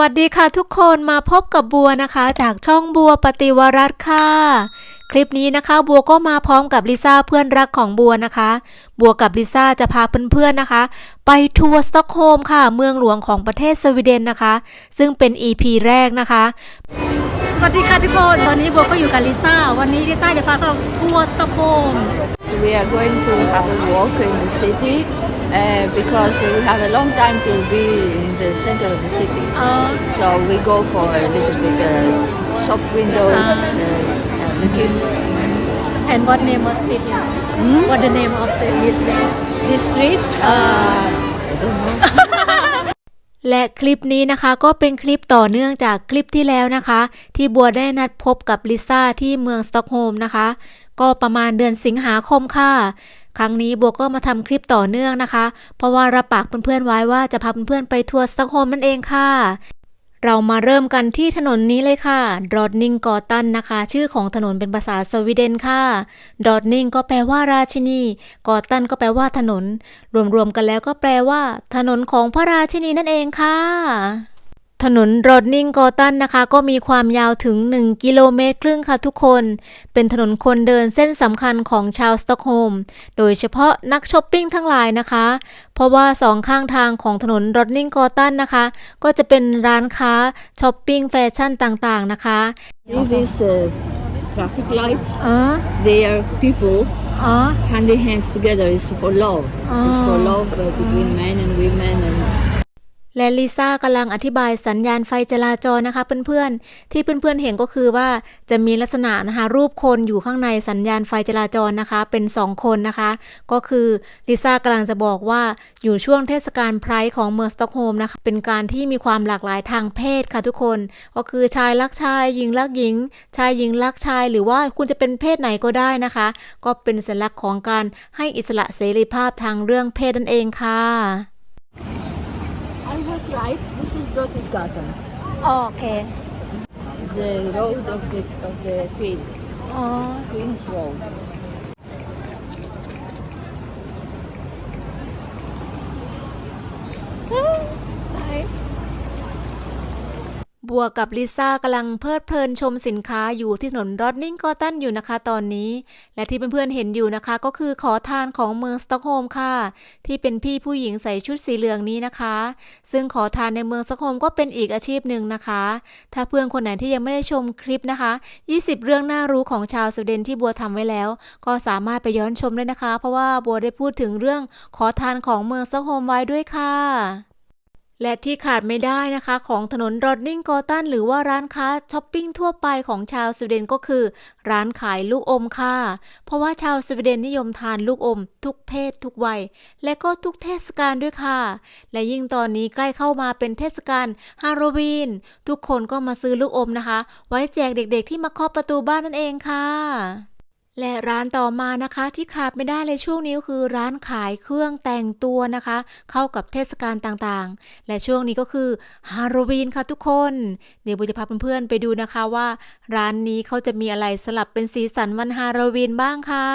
วัสดีค่ะทุกคนมาพบกับบัวนะคะ จากช่องบัวปฏิวรัตน์ค่ะ คลิปนี้นะคะ บัวก็มาพร้อมกับลิซ่าเพื่อนรักของบัวนะคะ บัวกับลิซ่าจะพาเพื่อนๆนะคะ ไปทัวร์สต็อกโฮล์มค่ะ เมืองหลวงของประเทศสวีเดนนะคะ ซึ่งเป็น EP แรกนะคะ สวัสดีค่ะทุกคนตอนนี้บัวก็อยู่กับลิซ่าวันนี้ลิซ่าจะพาเราทัวร์สต็อกโฮล์ม we are going to have a walk in the city uh, because we have a long time to be in the center of the city. So we go for a little bit uh, shop windows, uh, uh, looking. and what name was it Hmm? what the name of the this way This street, uh, I don't know. และคลิปนี้นะคะก็เป็นคลิปต่อเนื่องจากคลิปที่แล้วนะคะ ที่บัวได้นัดพบกับลิซ่าที่เมืองสต็อกโฮมนะคะ ก็ประมาณเดือนสิงหาคมค่ะ ครั้งนี้บัวก็มาทำคลิปต่อเนื่องนะคะ เพราะว่ารับปากเพื่อนๆไว้ว่าจะพาเพื่อนๆไปทัวร์สต็อกโฮมนั่นเองค่ะ เรามาเริ่มกันที่ถนนนี้เลยค่ะดอดนิงกอตันนะคะ ชื่อของถนนเป็นภาษาสวีเดนค่ะดอดนิงก็แปลว่าราชินีกอตันก็แปลว่าถนน รวมๆกันแล้วก็แปลว่า ถนนของพระราชินีนั่นเองค่ะ ถนนโรดนิงกอตันนะคะ ก็มีความยาวถึง 1 กิโลเมตรครึ่งค่ะทุกคน เป็นถนนคนเดินเส้นสำคัญของชาวสต็อกโฮล์มโดยเฉพาะนักช้อปปิ้งทั้งหลายนะคะ เพราะว่าสองข้างทางของถนนโรดนิงกอตันนะคะ ก็จะเป็นร้านค้าช้อปปิ้งแฟชั่นต่างๆนะคะ See these uh, traffic lights? อ๋อ They are people อ๋อ handing hands together. It's for love. It's for love uh, between men and women and และลิซ่ากำลังอธิบายสัญญาณไฟจราจรนะคะเพื่อนๆ ที่เพื่อนๆเห็นก็คือว่าจะมีลักษณะนะคะรูปคนอยู่ข้างในสัญญาณไฟจราจรนะคะ เป็นสองคนนะคะ ก็คือลิซ่ากำลังจะบอกว่าอยู่ช่วงเทศกาลไพร์ของเมืองสต็อกโฮล์มนะคะ เป็นการที่มีความหลากหลายทางเพศค่ะทุกคน ก็คือชายรักชายหญิงรักหญิง ชายหญิงรักชาย หรือว่าคุณจะเป็นเพศไหนก็ได้นะคะ ก็เป็นสัญลักษณ์ของการให้อิสระเสรีภาพทางเรื่องเพศนั่นเองค่ะ I was right. This is Drottninggatan, โอเค the road of the of the Queen, อ๋อ Queen's Road. บัวกับลิซ่ากำลังเพลิดเพลินชมสินค้าอยู่ที่ถนนรอดนิงกอตันอยู่นะคะตอนนี้ และที่เพื่อนๆเห็นอยู่นะคะ ก็คือขอทานของเมืองสต็อกโฮล์มค่ะ ที่เป็นพี่ผู้หญิงใส่ชุดสีเหลืองนี้นะคะ ซึ่งขอทานในเมืองสต็อกโฮล์มก็เป็นอีกอาชีพหนึ่งนะคะ ถ้าเพื่อนคนไหนที่ยังไม่ได้ชมคลิปนะคะ 20 เรื่องน่ารู้ของชาวสวีเดนที่บัวทำไว้แล้ว ก็สามารถไปย้อนชมได้นะคะ เพราะว่าบัวได้พูดถึงเรื่องขอทานของเมืองสต็อกโฮล์มไว้ด้วยค่ะ และที่ขาดไม่ได้นะคะของถนนรอดนิงกอตันหรือว่าร้านค้าช้อปปิ้งทั่วไปของชาวสวีเดนก็คือ ร้านขายลูกอมค่ะ เพราะว่าชาวสวีเดนนิยมทานลูกอม ทุกเพศทุกวัย และก็ทุกเทศกาลด้วยค่ะ และยิ่งตอนนี้ใกล้เข้ามาเป็นเทศกาลฮาโลวีน ทุกคนก็มาซื้อลูกอมนะคะ ไว้แจกเด็กๆที่มาเคาะประตูบ้านนั่นเองค่ะ และร้านต่อมานะคะที่ขาดไม่ได้เลยช่วงนี้คือร้านขายเครื่องแต่งตัวนะคะ เข้ากับเทศกาลต่างๆ และช่วงนี้ก็คือฮาโลวีนค่ะทุกคน เดี๋ยวโบจะพาเพื่อนๆไปดูนะคะว่า ร้านนี้เขาจะมีอะไรสลับเป็นสีสันวันฮาโลวีนบ้างค่ะ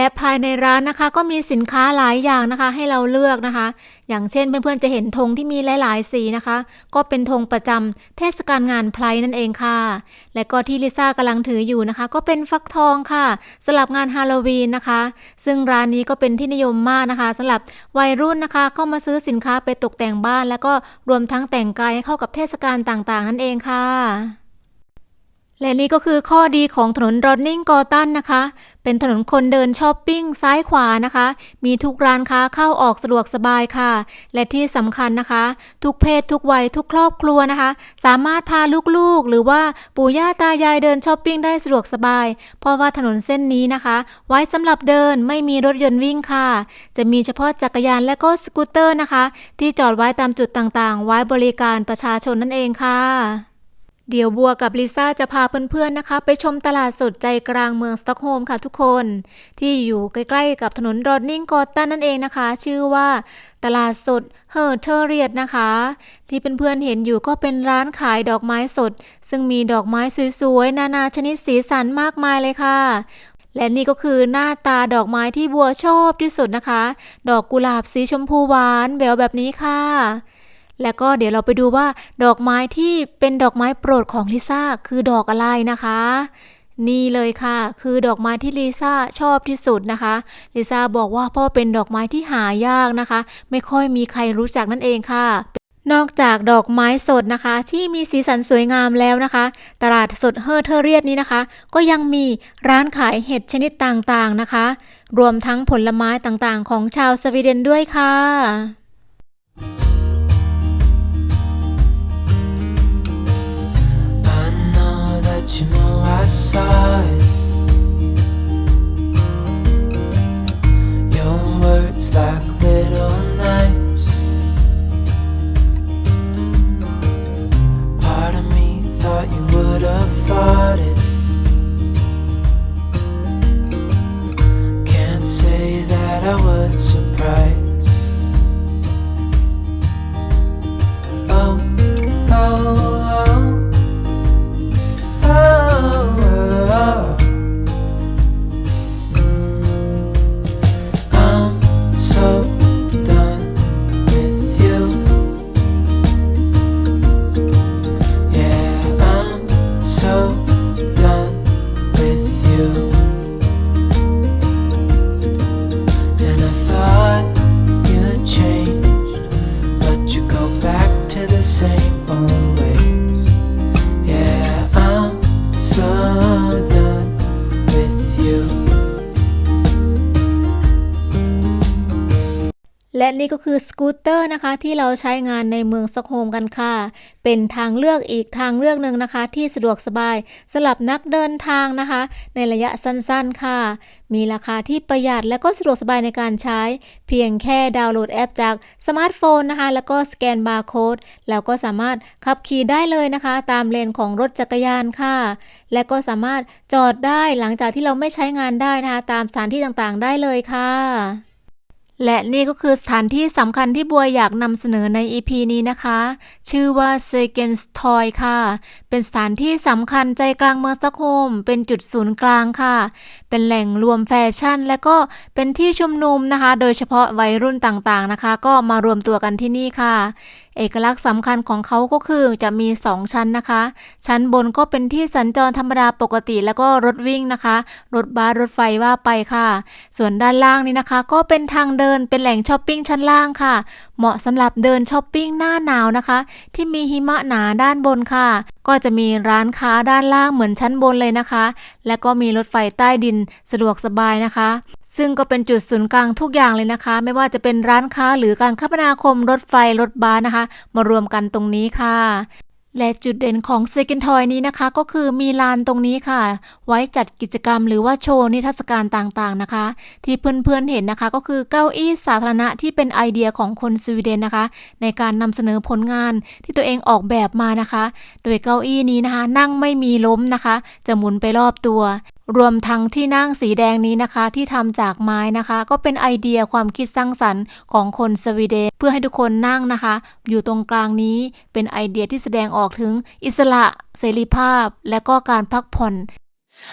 และภายในร้านนะคะก็มีสินค้าหลายอย่างนะคะ ให้เราเลือกนะคะ อย่างเช่นเพื่อนๆจะเห็นธงที่มีหลายๆสีนะคะ ก็เป็นธงประจำเทศกาลงานไพรนั่นเองค่ะ และก็ที่ลิซ่ากำลังถืออยู่นะคะ ก็เป็นฟักทองค่ะสำหรับงานฮาโลวีนนะคะ ซึ่งร้านนี้ก็เป็นที่นิยมมากนะคะสำหรับวัยรุ่นนะคะ เข้ามาซื้อสินค้าไปตกแต่งบ้าน แล้วก็รวมทั้งแต่งกายให้เข้ากับเทศกาลต่างๆ นั่นเองค่ะ และนี่ก็คือข้อดีของถนนรอนนิงกอตันนะคะ เป็นถนนคนเดินช้อปปิ้งซ้ายขวานะคะ มีทุกร้านค้าเข้าออกสะดวกสบายค่ะ และที่สำคัญนะคะ ทุกเพศทุกวัยทุกครอบครัวนะคะ สามารถพาลูกๆ หรือว่าปู่ย่าตายายเดินช้อปปิ้งได้สะดวกสบาย เพราะว่าถนนเส้นนี้นะคะ ไว้สำหรับเดินไม่มีรถยนต์วิ่งค่ะ จะมีเฉพาะจักรยานและก็สกูตเตอร์นะคะ ที่จอดไว้ตามจุดต่างๆ ไว้บริการประชาชนนั่นเองค่ะ เดี๋ยวบัวกับลิซ่าจะพาเพื่อนๆนะคะ ไปชมตลาดสดใจกลางเมืองสต็อกโฮล์มค่ะทุกคน ที่อยู่ใกล้ๆกับถนนรอดนิงกอตตันนั่นเองนะคะ ชื่อว่าตลาดสดเฮอร์เทเรียดนะคะ ที่เพื่อนๆเห็นอยู่ก็เป็นร้านขายดอกไม้สด ซึ่งมีดอกไม้สวยๆ นานาชนิดสีสันมากมายเลยค่ะและนี่ก็คือหน้าตาดอกไม้ที่บัวชอบที่สุดนะคะ ดอกกุหลาบสีชมพูหวานแววแบบนี้ค่ะ แล้วก็เดี๋ยวเราไปดูว่า ดอกไม้ที่เป็นดอกไม้โปรดของลิซ่าคือดอกอะไรนะคะ นี่เลยค่ะ คือดอกไม้ที่ลิซ่าชอบที่สุดนะคะลิซ่าบอกว่าเพราะว่าเป็นดอกไม้ที่หายากนะคะ ไม่ค่อยมีใครรู้จักนั่นเองค่ะนอกจากดอกไม้สดนะคะ ที่มีสีสันสวยงามแล้วนะคะ ตลาดสดเฮอร์เทเรียดนี้นะคะ ก็ยังมีร้านขายเห็ดชนิดต่างๆนะคะ รวมทั้งผลไม้ต่างๆ ของชาวสวีเดนด้วยค่ะ you know I saw it. Your words like little knives. Part of me thought you would have fought it. Can't say that I was surprised. Oh, oh. และนี่ก็คือสกูตเตอร์นะคะที่เราใช้งานในเมืองสต็อกโฮมกันค่ะ เป็นทางเลือกอีกทางเลือกหนึ่งนะคะ ที่สะดวกสบายสำหรับนักเดินทางนะคะ ในระยะสั้นๆค่ะ มีราคาที่ประหยัดและก็สะดวกสบายในการใช้ เพียงแค่ดาวน์โหลดแอปจากสมาร์ทโฟนนะคะ แล้วก็สแกนบาร์โค้ดแล้วก็สามารถขับขี่ได้เลยนะคะ ตามเลนของรถจักรยานค่ะ และก็สามารถจอดได้หลังจากที่เราไม่ใช้งานได้นะคะ ตามสถานที่ต่างๆ ได้เลยค่ะ และนี่ก็คือสถานที่สำคัญที่บัวอยากนำเสนอใน EP นี้นะคะ ชื่อว่า s e g e n s t o y ค่ะ เป็นสถานที่สำคัญใจกลางเมืองสกโฮล์มเป็นจุดศูนย์กลางค่ะ เป็นแหล่งรวมแฟชั่น และก็เป็นที่ชุมนุมนะคะ โดยเฉพาะวัยรุ่นต่างๆนะคะ ก็มารวมตัวกันที่นี่ค่ะเอกลักษณ์สำคัญของเขาก็คือจะมี 2 ชั้นนะคะ ชั้นบนก็เป็นที่สัญจรธรรมดาปกติแล้วก็รถวิ่งนะคะ รถบัสรถไฟว่าไปค่ะ ส่วนด้านล่างนี้นะคะ ก็เป็นทางเดินเป็นแหล่งช้อปปิ้งชั้นล่างค่ะ เหมาะสำหรับเดินช้อปปิ้งหน้าหนาวนะคะ ที่มีหิมะหนาด้านบนค่ะ ก็จะมีร้านค้าด้านล่างเหมือนชั้นบนเลยนะคะ และก็มีรถไฟใต้ดินสะดวกสบายนะคะ ซึ่งก็เป็นจุดศูนย์กลางทุกอย่างเลยนะคะ ไม่ว่าจะเป็นร้านค้าหรือการคมนาคมรถไฟรถบัสนะคะ มารวมกันตรงนี้ค่ะ และจุดเด่นของ s e c o n d Toy นี้นะคะ ก็คือมีลานตรงนี้ค่ะ ไว้จัดกิจกรรมหรือว่าโชว์นิทรรศการต่างๆนะคะ ที่เพื่อนๆเห็นนะคะ ก็คือเก้าอี้สาธารณะที่เป็นไอเดียของคนสวีเดนนะคะ ในการนำเสนอผลงานที่ตัวเองออกแบบมานะคะ โดยเก้าอี้นี้นะคะ นั่งไม่มีล้มนะคะ จะหมุนไปรอบตัว รวมทั้งที่นั่งสีแดงนี้นะคะที่ทำจากไม้นะคะ ก็เป็นไอเดียความคิดสร้างสรรค์ของคนสวีเดนเพื่อให้ทุกคนนั่งนะคะ อยู่ตรงกลางนี้เป็นไอเดียที่แสดงออกถึงอิสระเสรีภาพ และก็การพักผ่อน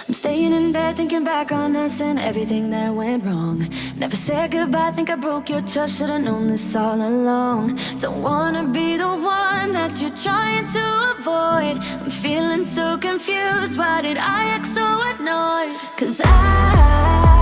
I'm staying in bed thinking back on us and everything that went wrong. Never said goodbye, think I broke your trust. Should've known this all along. Don't wanna be the one that you're trying to avoid. I'm feeling so confused. Why did I act so annoyed? Cause I